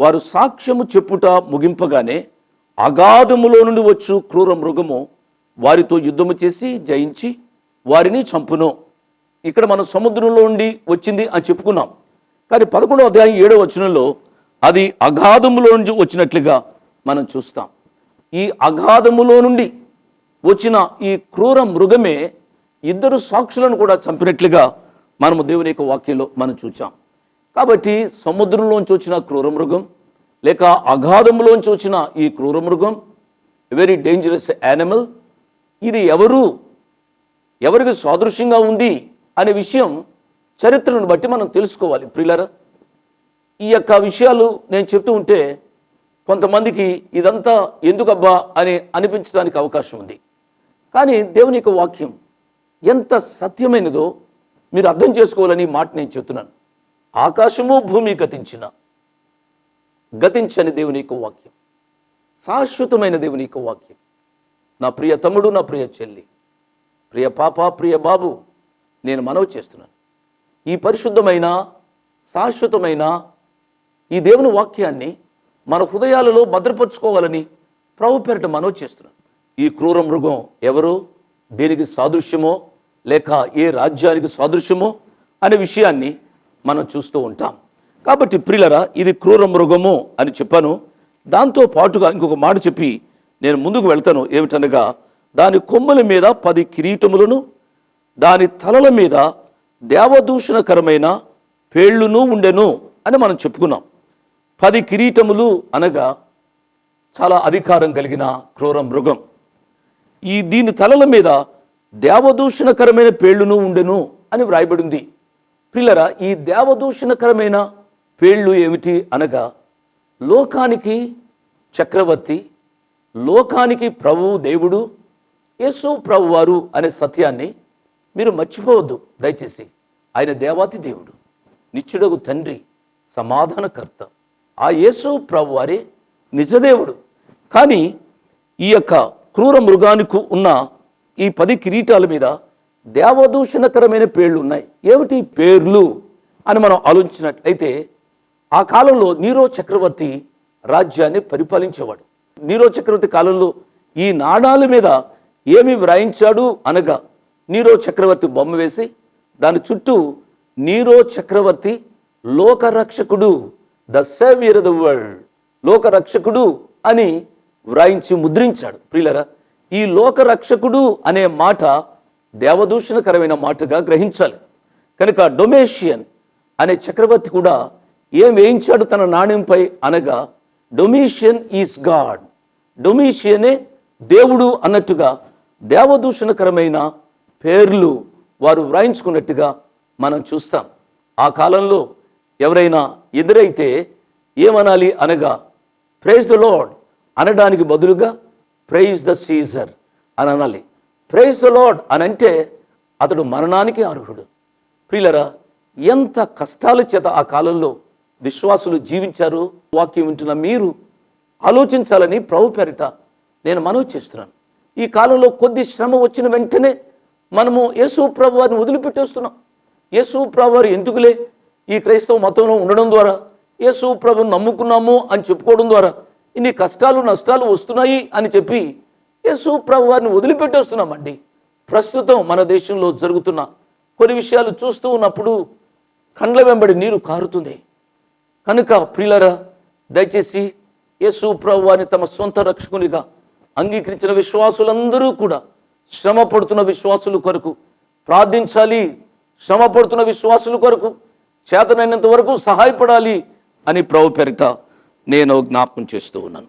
వారు సాక్ష్యము చెప్పుట ముగింపగానే అగాధములో నుండి వచ్చు క్రూర మృగము వారితో యుద్ధము చేసి జయించి వారిని చంపును. ఇక్కడ మనం సముద్రంలో ఉండి వచ్చింది అని చెప్పుకున్నాం. కానీ పదకొండవ అధ్యాయం ఏడవ వచనంలో అది అగాధములో నుంచి వచ్చినట్లుగా మనం చూస్తాం. ఈ అగాధములో నుండి వచ్చిన ఈ క్రూర మృగమే ఇద్దరు సాక్షులను కూడా చంపినట్లుగా మనము దేవుని యొక్క వాక్యంలో మనం చూచాం. కాబట్టి సముద్రంలోంచి వచ్చిన క్రూరమృగం లేక అగాధంలోంచి వచ్చిన ఈ క్రూరమృగం వెరీ డేంజరస్ యానిమల్ ఇది ఎవరు? ఎవరికి సాదృశ్యంగా ఉంది అనే విషయం చరిత్రను బట్టి మనం తెలుసుకోవాలి ప్రియులరా. ఈ యొక్క విషయాలు నేను చెప్తూ ఉంటే కొంతమందికి ఇదంతా ఎందుకబ్బా అని అనిపించడానికి అవకాశం ఉంది. కానీ దేవుని యొక్క వాక్యం ఎంత సత్యమైనదో మీరు అర్థం చేసుకోవాలని మాట నేను చెప్తున్నాను. ఆకాశము భూమి గతించిన. గతించని దేవుని యొక్క వాక్యం. శాశ్వతమైన దేవుని యొక్క వాక్యం. నా ప్రియ తమ్ముడు నా ప్రియ చెల్లి ప్రియ పాప ప్రియ బాబు నేను మనవి చేస్తున్నాను. ఈ పరిశుద్ధమైన శాశ్వతమైన ఈ దేవుని వాక్యాన్ని మన హృదయాలలో భద్రపరుచుకోవాలని ప్రభు పేరిట మనవి చేస్తున్నాను. ఈ క్రూర మృగం ఎవరు? దేనికి సాదృశ్యమో? లేక ఏ రాజ్యానికి సాదృశ్యమో? అనే విషయాన్ని మనం చూస్తూ ఉంటాం. కాబట్టి ప్రిలరా ఇది క్రూర మృగము అని చెప్పాను. దాంతో పాటుగా ఇంకొక మాట చెప్పి నేను ముందుకు వెళ్తాను. ఏమిటనగా దాని కొమ్మల మీద పది కిరీటములను దాని తలల మీద దేవదూషణకరమైన పేళ్ళును ఉండెను అని మనం చెప్పుకున్నాం. పది కిరీటములు అనగా చాలా అధికారం కలిగిన క్రూర మృగం. ఈ దీని తలల మీద దేవదూషణకరమైన పేళ్ళును ఉండెను అని వ్రాయబడింది. పిల్లరా ఈ దేవదూషణకరమైన పేళ్ళు ఏమిటి అనగా లోకానికి చక్రవర్తి లోకానికి ప్రభువు దేవుడు యేసు ప్రభువారు అనే సత్యాన్ని మీరు మర్చిపోవద్దు. దయచేసి ఆయన దేవాతి దేవుడు నిత్యుడగు తండ్రి సమాధానకర్త ఆ యేసు ప్రభువారే నిజదేవుడు. కానీ ఈ యొక్క క్రూర మృగానికి ఉన్న ఈ పది కిరీటాల మీద దేవదూషణకరమైన పేర్లు ఉన్నాయి ఏమిటి పేర్లు అని మనం ఆలోచించినట్లయితే ఆ కాలంలో నీరో చక్రవర్తి రాజ్యాన్ని పరిపాలించేవాడు. నీరో చక్రవర్తి కాలంలో ఈ నాణాల మీద ఏమి వ్రాయించాడు అనగా నీరో చక్రవర్తి బొమ్మ వేసి దాని చుట్టూ నీరో చక్రవర్తి లోకరక్షకుడు ద సేవియర్ ద వరల్డ్ లోకరక్షకుడు అని వ్రాయించి ముద్రించాడు. ప్రియులరా ఈ లోకరక్షకుడు అనే మాట దేవదూషణకరమైన మాటగా గ్రహించాలి. కనుక డొమేషియన్ అనే చక్రవర్తి కూడా ఏం వేయించాడు తన నాణ్యంపై అనగా డొమేషియన్ ఈస్ గాడ్. డొమేషియనే దేవుడు అన్నట్టుగా దేవదూషణకరమైన పేర్లు వారు వ్రాయించుకున్నట్టుగా మనం చూస్తాం. ఆ కాలంలో ఎవరైనా ఎదురైతే ఏమనాలి అనగా ప్రైజ్ ద లోడ్ అనడానికి బదులుగా ప్రైజ్ ద సీజర్ అని అనాలి ప్రైజ్ లాడ్ అని అంటే అతడు మరణానికి అర్హుడు. ప్రియులరా ఎంత కష్టాల చేత ఆ కాలంలో విశ్వాసులు జీవించారు వాక్యం వింటున్న మీరు ఆలోచించాలని ప్రభు పేరిట నేను మనవి చేస్తున్నాను. ఈ కాలంలో కొద్ది శ్రమ వచ్చిన వెంటనే మనము యేసు ప్రభు వారిని వదిలిపెట్టేస్తున్నాం. యేసు ప్రభు వారు ఎందుకులే ఈ క్రైస్తవ మతంలో ఉండడం ద్వారా యేసు ప్రభుని నమ్ముకున్నాము అని చెప్పుకోవడం ద్వారా ఇన్ని కష్టాలు నష్టాలు వస్తున్నాయి అని చెప్పి యేసు ప్రభు వారిని వదిలిపెట్టేస్తున్నామండి ప్రస్తుతం మన దేశంలో జరుగుతున్న కొన్ని విషయాలు చూస్తూ ఉన్నప్పుడు కండ్ల వెంబడి నీరు కారుతుంది. కనుక ప్రియులరా దయచేసి యేసు ప్రభు వారిని తమ సొంత రక్షకునిగా అంగీకరించిన విశ్వాసులందరూ కూడా శ్రమ పడుతున్న విశ్వాసుల కొరకు ప్రార్థించాలి శ్రమ పడుతున్న విశ్వాసుల కొరకు చేతనైనంత వరకు సహాయపడాలి అని ప్రభు పేరిట నేను జ్ఞాపకం చేస్తూ ఉన్నాను.